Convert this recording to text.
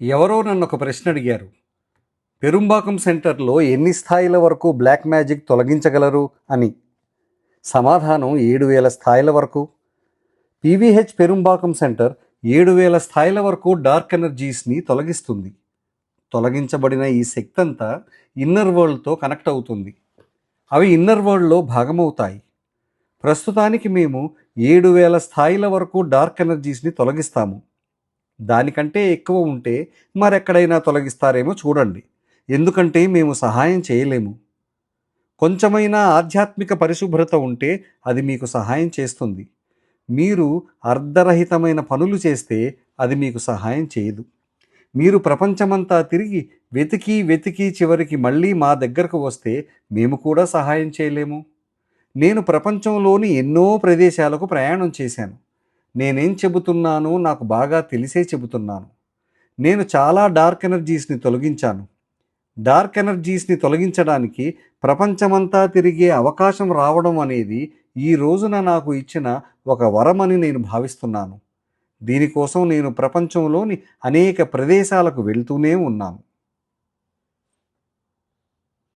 ఎవరో నన్ను ఒక ప్రశ్న అడిగారు. పెరుంబాకం సెంటర్లో ఎన్ని స్థాయిల వరకు బ్లాక్ మ్యాజిక్ తొలగించగలరు అని. సమాధానం ఏడు వేల స్థాయిల వరకు. పీవీహెచ్ పెరుంబాకం సెంటర్ ఏడు వేల స్థాయిల వరకు డార్క్ ఎనర్జీస్ని తొలగిస్తుంది. తొలగించబడిన ఈ శక్తి అంతా ఇన్నర్ వరల్డ్తో కనెక్ట్ అవుతుంది. అవి ఇన్నర్ వరల్డ్లో భాగమవుతాయి. ప్రస్తుతానికి మేము ఏడు వేల స్థాయిల వరకు డార్క్ ఎనర్జీస్ని తొలగిస్తాము. దానికంటే ఎక్కువ ఉంటే మరెక్కడైనా తొలగిస్తారేమో చూడండి. ఎందుకంటే మేము సహాయం చేయలేము. కొంచెమైనా ఆధ్యాత్మిక పరిశుభ్రత ఉంటే అది మీకు సహాయం చేస్తుంది. మీరు అర్ధరహితమైన పనులు చేస్తే అది మీకు సహాయం చేయదు. మీరు ప్రపంచమంతా తిరిగి వెతికి వెతికి చివరికి మళ్ళీ మా దగ్గరకు వస్తే మేము కూడా సహాయం చేయలేము. నేను ప్రపంచంలోని ఎన్నో ప్రదేశాలకు ప్రయాణం చేశాను. నేనేం చెబుతున్నానో నాకు బాగా తెలిసే చెబుతున్నాను. నేను చాలా డార్క్ ఎనర్జీస్ని తొలగించాను. డార్క్ ఎనర్జీస్ని తొలగించడానికి ప్రపంచమంతా తిరిగే అవకాశం రావడం అనేది ఈ రోజున నాకు ఇచ్చిన ఒక వరమని నేను భావిస్తున్నాను. దీనికోసం నేను ప్రపంచంలోని అనేక ప్రదేశాలకు వెళ్తూనే ఉన్నాను.